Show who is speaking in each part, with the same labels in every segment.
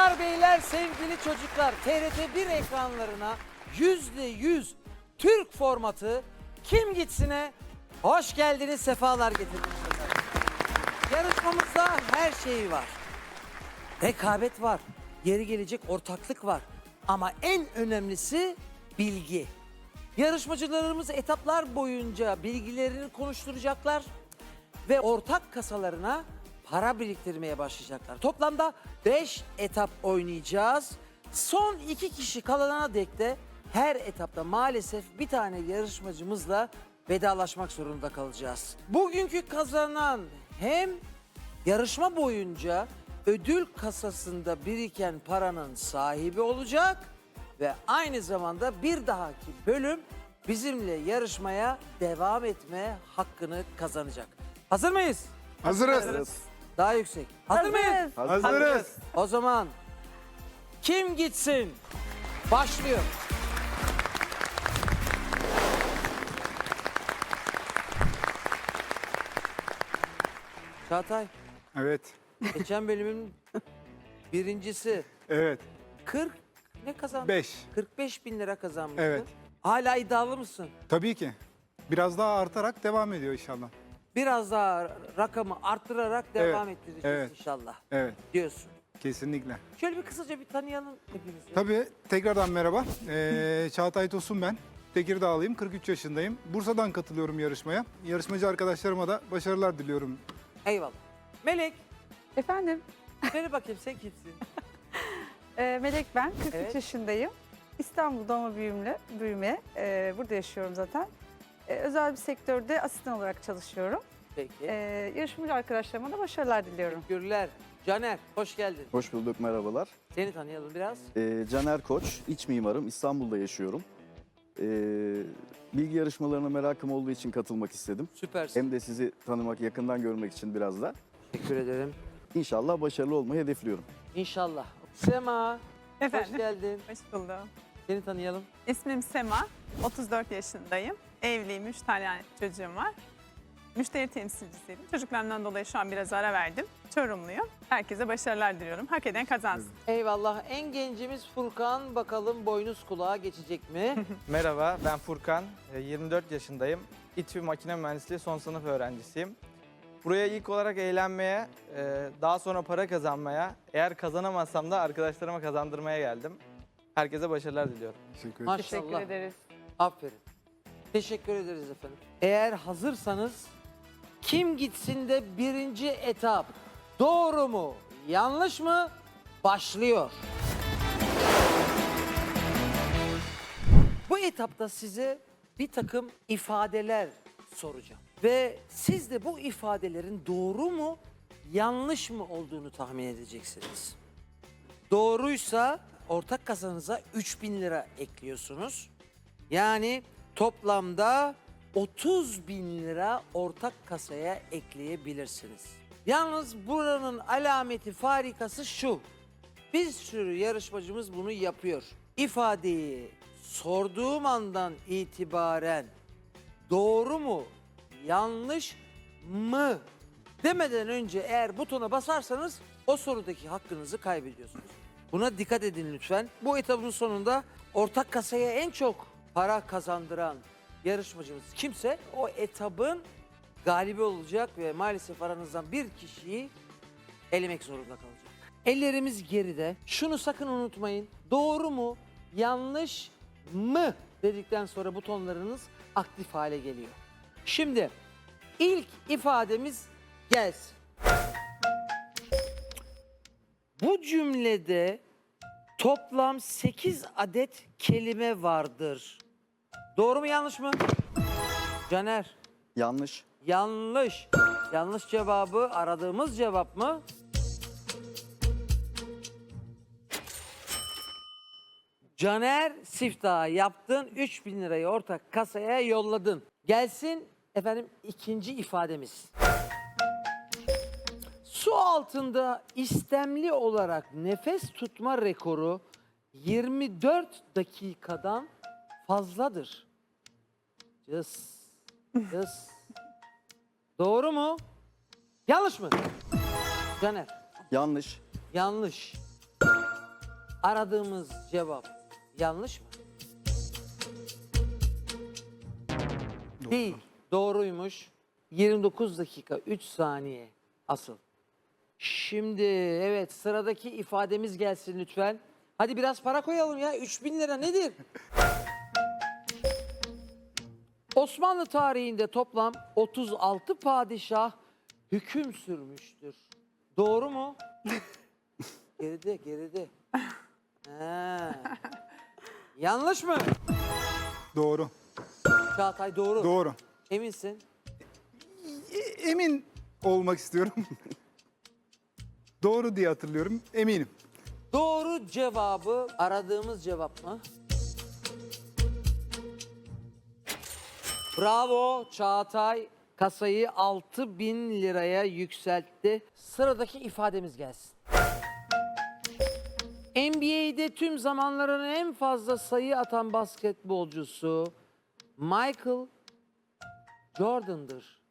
Speaker 1: Hanımlar beyler sevgili çocuklar TRT 1 ekranlarına yüzde yüz Türk formatı kim gitsine hoş geldiniz sefalar getirdiniz. Yarışmamızda her şey var. Rekabet var. Yeri gelecek ortaklık var. Ama en önemlisi bilgi. Yarışmacılarımız etaplar boyunca bilgilerini konuşturacaklar ve ortak kasalarına para biriktirmeye başlayacaklar. Toplamda 5 etap oynayacağız. Son iki kişi kalana dek de her etapta maalesef bir tane yarışmacımızla vedalaşmak zorunda kalacağız. Bugünkü kazanan hem yarışma boyunca ödül kasasında biriken paranın sahibi olacak ve aynı zamanda bir dahaki bölüm bizimle yarışmaya devam etme hakkını kazanacak. Hazır mıyız?
Speaker 2: Hazırız.
Speaker 1: Daha yüksek. Hazır mıyız?
Speaker 2: Hazırız.
Speaker 1: O zaman kim gitsin? Başlıyor. Çağatay,
Speaker 2: Evet.
Speaker 1: geçen bölümün birincisi
Speaker 2: Evet.
Speaker 1: 40 ne kazandı?
Speaker 2: 5.
Speaker 1: 45 bin lira kazanmıştı.
Speaker 2: Evet.
Speaker 1: Hala iddialı mısın?
Speaker 2: Tabii ki. Biraz daha artarak devam ediyor inşallah.
Speaker 1: Biraz daha rakamı arttırarak devam ettireceğiz
Speaker 2: evet.
Speaker 1: inşallah
Speaker 2: Evet.
Speaker 1: diyorsun.
Speaker 2: Kesinlikle.
Speaker 1: Şöyle bir kısaca bir tanıyalım hepimizi.
Speaker 2: Tabii tekrardan merhaba. Ee, Çağatay Tosun ben. Tekirdağlıyım. 43 yaşındayım. Bursa'dan katılıyorum yarışmaya. Yarışmacı arkadaşlarıma da başarılar diliyorum.
Speaker 1: Eyvallah. Melek,
Speaker 3: Efendim,
Speaker 1: söyle bakayım sen kimsin?
Speaker 3: e, Melek ben, 43
Speaker 1: Evet.
Speaker 3: yaşındayım. İstanbul doğma büyümle, büyüme, e, burada yaşıyorum zaten. E, özel bir sektörde asistan olarak çalışıyorum.
Speaker 1: Peki.
Speaker 3: E, yarışmacı arkadaşlarıma da başarılar diliyorum.
Speaker 1: Teşekkürler. Caner, hoş geldin.
Speaker 4: Hoş bulduk, merhabalar.
Speaker 1: Seni tanıyalım biraz.
Speaker 4: Ee, Caner Koç, iç mimarım. İstanbul'da yaşıyorum. Ee, bilgi yarışmalarına merakım olduğu için katılmak istedim.
Speaker 1: Süpersin.
Speaker 4: Hem de sizi tanımak, yakından görmek için biraz da.
Speaker 1: Teşekkür ederim.
Speaker 4: İnşallah başarılı olmayı hedefliyorum.
Speaker 1: İnşallah. Sema, hoş
Speaker 5: Efendim,
Speaker 1: geldin.
Speaker 5: hoş buldum.
Speaker 1: Seni tanıyalım.
Speaker 5: İsmim Sema, 34 yaşındayım. Evliyim, 3 tane çocuğum var. Müşteri temsilcisiydim. Çocuklarımdan dolayı şu an biraz ara verdim. Çorumluyum. Herkese başarılar diliyorum. Hak eden kazansın.
Speaker 1: Eyvallah. En gencimiz Furkan. Bakalım boynuz kulağa geçecek mi?
Speaker 6: Merhaba, ben Furkan. e, 24 yaşındayım. İTÜ Makine Mühendisliği son sınıf öğrencisiyim. Buraya ilk olarak eğlenmeye, e, daha sonra para kazanmaya, eğer kazanamazsam da arkadaşlarıma kazandırmaya geldim. Herkese başarılar diliyorum.
Speaker 2: Teşekkür ederim.
Speaker 1: Maşallah.
Speaker 3: Teşekkür ederiz.
Speaker 1: Aferin. Teşekkür ederiz efendim. Eğer hazırsanız kim gitsin de birinci etap doğru mu yanlış mı başlıyor. Bu etapta size bir takım ifadeler soracağım. Ve siz de bu ifadelerin doğru mu yanlış mı olduğunu tahmin edeceksiniz. Doğruysa ortak kasanıza 3000 lira ekliyorsunuz. Yani toplamda 30 bin lira ortak kasaya ekleyebilirsiniz. Yalnız buranın alameti farikası şu. Bir sürü yarışmacımız bunu yapıyor. İfadeyi sorduğum andan itibaren doğru mu, yanlış mı demeden önce eğer butona basarsanız o sorudaki hakkınızı kaybediyorsunuz. Buna dikkat edin lütfen. Bu etabın sonunda ortak kasaya en çok para kazandıran yarışmacımız kimse o etabın galibi olacak ve maalesef aranızdan bir kişiyi elemek zorunda kalacak. Ellerimiz geride. Şunu sakın unutmayın. Doğru mu, yanlış mı dedikten sonra butonlarınız aktif hale geliyor. Şimdi ilk ifademiz gelsin. Bu cümlede toplam 8 adet kelime vardır. Doğru mu yanlış mı? Caner.
Speaker 4: Yanlış.
Speaker 1: Yanlış. Yanlış cevabı aradığımız cevap mı? Caner Siftah'a yaptın 3000 lirayı ortak kasaya yolladın. Gelsin efendim ikinci ifademiz. Su altında istemli olarak nefes tutma rekoru 24 dakikadan fazladır. Cız. Cız. Doğru mu? Yanlış mı? Caner.
Speaker 4: Yanlış.
Speaker 1: Yanlış. Aradığımız cevap yanlış mı? Değil. Doğruymuş. 29 dakika 3 saniye asıl. Şimdi evet sıradaki ifademiz gelsin lütfen. Hadi biraz para koyalım ya. 3000 lira nedir? Osmanlı tarihinde toplam 36 padişah hüküm sürmüştür. Doğru mu? geride, geride. Ha. Yanlış mı?
Speaker 2: Doğru.
Speaker 1: Çağatay doğru.
Speaker 2: Doğru.
Speaker 1: Eminsin.
Speaker 2: E- emin olmak istiyorum. Doğru diye hatırlıyorum. Eminim.
Speaker 1: Doğru cevabı aradığımız cevap mı? Bravo Çağatay kasayı 6000 liraya yükseltti. Sıradaki ifademiz gelsin. NBA'de tüm zamanların en fazla sayı atan basketbolcusu Michael Jordan'dır.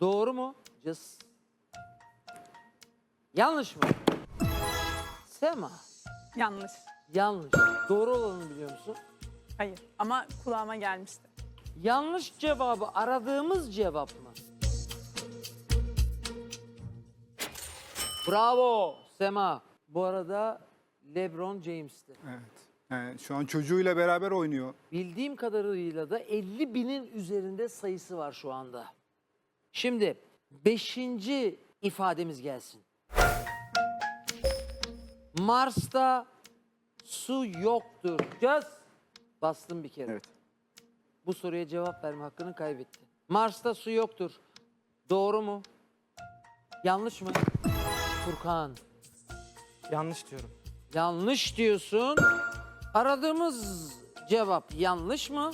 Speaker 1: Doğru mu? Just. Yanlış mı? Sema.
Speaker 5: Yanlış.
Speaker 1: Yanlış. Doğru olanı biliyor musun?
Speaker 5: Hayır ama kulağıma gelmişti.
Speaker 1: Yanlış cevabı aradığımız cevap mı? Bravo Sema. Bu arada LeBron James'ti.
Speaker 2: Evet. Yani şu an çocuğuyla beraber oynuyor.
Speaker 1: Bildiğim kadarıyla da 50 binin üzerinde sayısı var şu anda. Şimdi beşinci ifademiz gelsin. Mars'ta su yoktur. Göz. Bastım bir kere.
Speaker 4: Evet.
Speaker 1: Bu soruya cevap verme hakkını kaybetti. Mars'ta su yoktur. Doğru mu? Yanlış mı? Furkan.
Speaker 6: Yanlış diyorum.
Speaker 1: Yanlış diyorsun. Aradığımız cevap yanlış mı?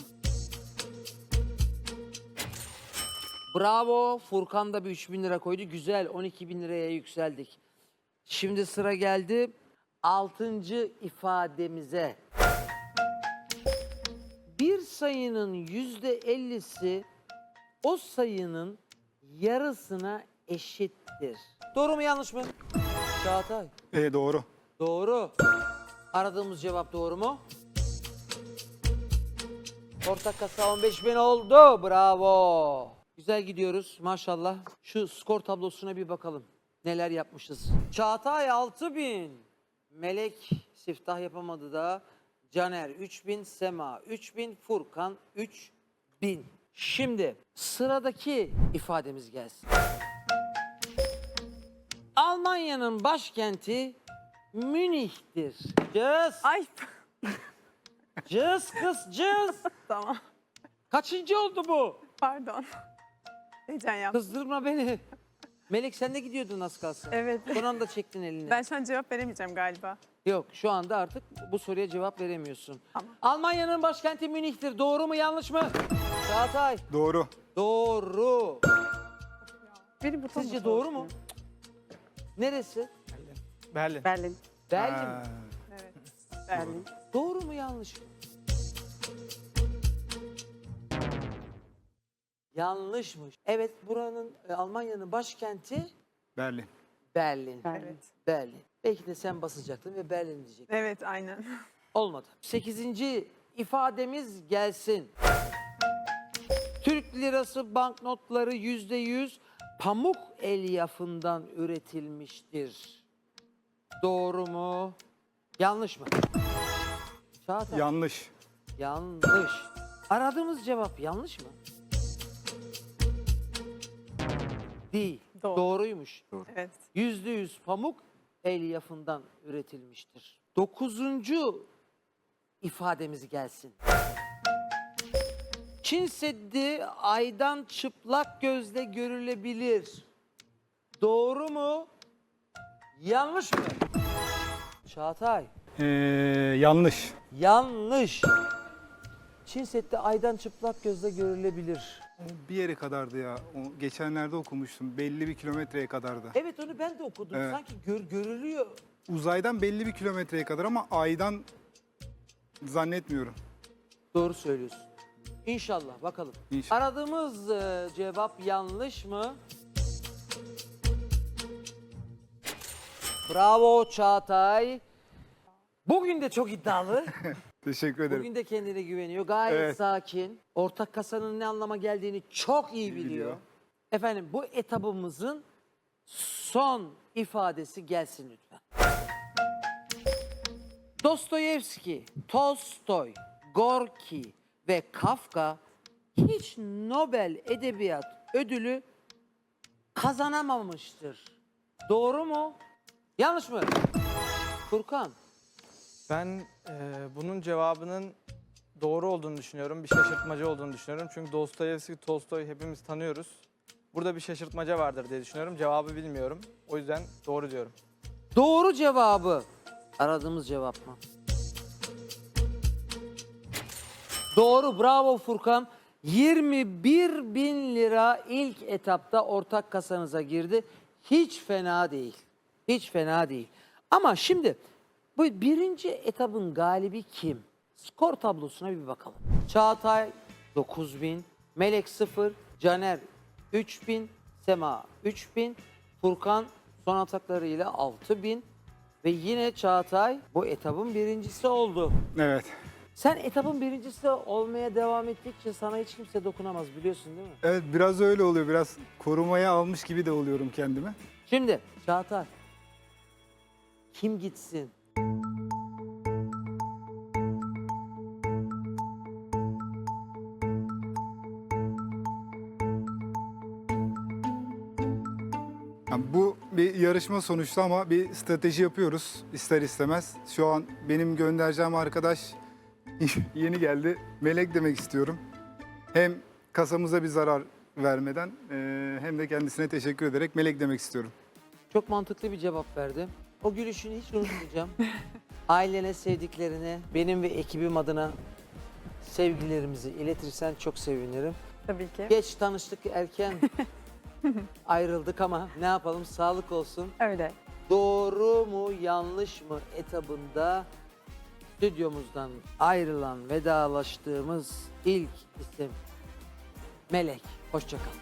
Speaker 1: Bravo. Furkan da bir 3000 lira koydu. Güzel 12 bin liraya yükseldik. Şimdi sıra geldi 6. ifademize. Bir sayının yüzde ellisi o sayının yarısına eşittir. Doğru mu yanlış mı? Çağatay.
Speaker 2: E, doğru.
Speaker 1: Doğru. Aradığımız cevap doğru mu? Ortak kasa 15 bin oldu. Bravo. Güzel gidiyoruz maşallah. Şu skor tablosuna bir bakalım. Neler yapmışız. Çağatay 6 bin. Melek siftah yapamadı da. Caner 3000, Sema 3000, Furkan 3000. Şimdi sıradaki ifademiz gelsin. Almanya'nın başkenti Münih'tir. Cız,
Speaker 5: Ay
Speaker 1: cız kız cız.
Speaker 5: tamam
Speaker 1: Kaçıncı oldu bu?
Speaker 5: pardon. Heyecan yaptım.
Speaker 1: Kızdırma beni. Melek sen de gidiyordun az kalsın.
Speaker 3: Evet.
Speaker 1: Son anda çektin elini.
Speaker 5: Ben şu an cevap veremeyeceğim galiba.
Speaker 1: Yok şu anda artık bu soruya cevap veremiyorsun.
Speaker 5: Tamam.
Speaker 1: Almanya'nın başkenti Münih'tir. Doğru mu yanlış mı? Çağatay.
Speaker 2: Doğru.
Speaker 1: Doğru.
Speaker 3: Biri buton
Speaker 1: Sizce doğru mu? Neresi?
Speaker 6: Berlin.
Speaker 3: Berlin.
Speaker 1: Mi?
Speaker 2: Ha,
Speaker 5: Evet.
Speaker 3: Berlin.
Speaker 1: Doğru mu yanlış mı? Yanlışmış. Evet buranın e, Almanya'nın başkenti
Speaker 2: Berlin.
Speaker 1: Berlin.
Speaker 3: Berlin.
Speaker 5: Evet.
Speaker 1: Berlin. Belki de sen basacaktın ve Berlin diyecektin.
Speaker 5: Evet aynen.
Speaker 1: Olmadı. Sekizinci ifademiz gelsin. Türk lirası banknotları yüzde yüz pamuk elyafından üretilmiştir. Doğru mu? Yanlış mı? Çağatay.
Speaker 2: Yanlış.
Speaker 1: Yanlış. Aradığımız cevap yanlış mı? Değil.
Speaker 5: Doğru.
Speaker 1: Doğruymuş.
Speaker 5: Evet.
Speaker 1: Yüzde yüz pamuk elyafından üretilmiştir. Dokuzuncu ifademiz gelsin. Çin Seddi aydan çıplak gözle görülebilir. Doğru mu? Yanlış mı? Çağatay.
Speaker 2: Ee, yanlış.
Speaker 1: Yanlış. Çin Seddi aydan çıplak gözle görülebilir.
Speaker 2: Bir yere kadardı ya. O geçenlerde okumuştum. Belli bir kilometreye kadardı.
Speaker 1: Evet onu ben de okudum.
Speaker 2: Evet.
Speaker 1: Sanki gör, görülüyor.
Speaker 2: Uzaydan belli bir kilometreye kadar ama aydan zannetmiyorum.
Speaker 1: Doğru söylüyorsun. İnşallah bakalım.
Speaker 2: İnşallah.
Speaker 1: Aradığımız e, cevap yanlış mı? Bravo Çağatay. Bugün de çok iddialı.
Speaker 2: Teşekkür ederim.
Speaker 1: Bugün de kendine güveniyor. Gayet
Speaker 2: Evet.
Speaker 1: sakin. Ortak kasanın ne anlama geldiğini çok iyi biliyor.
Speaker 2: biliyor.
Speaker 1: Efendim bu etabımızın son ifadesi gelsin lütfen. Dostoyevski, Tolstoy, Gorki ve Kafka hiç Nobel Edebiyat Ödülü kazanamamıştır. Doğru mu? Yanlış mı? Furkan.
Speaker 6: Ben e, bunun cevabının doğru olduğunu düşünüyorum. Bir şaşırtmacı olduğunu düşünüyorum. Çünkü Dostoyevski, Tolstoy hepimiz tanıyoruz. Burada bir şaşırtmaca vardır diye düşünüyorum. Cevabı bilmiyorum. O yüzden doğru diyorum.
Speaker 1: Doğru cevabı aradığımız cevap mı? Doğru bravo Furkan. 21 bin lira ilk etapta ortak kasanıza girdi. Hiç fena değil. Hiç fena değil. Ama şimdi bu birinci etapın galibi kim? Skor tablosuna bir bakalım. Çağatay 9000, Melek 0, Caner 3000, Sema 3000, Furkan son ataklarıyla 6000 ve yine Çağatay bu etapın birincisi oldu.
Speaker 2: Evet.
Speaker 1: Sen etapın birincisi olmaya devam ettikçe sana hiç kimse dokunamaz biliyorsun değil mi?
Speaker 2: Evet biraz öyle oluyor. Biraz korumaya almış gibi de oluyorum kendimi.
Speaker 1: Şimdi Çağatay kim gitsin?
Speaker 2: Yani bu bir yarışma sonuçta ama bir strateji yapıyoruz ister istemez. Şu an benim göndereceğim arkadaş yeni geldi. Melek demek istiyorum. Hem kasamıza bir zarar vermeden eee, hem de kendisine teşekkür ederek Melek demek istiyorum.
Speaker 1: Çok mantıklı bir cevap verdi. O gülüşünü hiç unutmayacağım. Ailene, sevdiklerine, benim ve ekibim adına sevgilerimizi iletirsen çok sevinirim.
Speaker 3: Tabii ki.
Speaker 1: Geç tanıştık erken ayrıldık ama ne yapalım sağlık olsun.
Speaker 3: Öyle.
Speaker 1: Doğru mu yanlış mı etabında stüdyomuzdan ayrılan vedalaştığımız ilk isim Melek. Hoşçakal.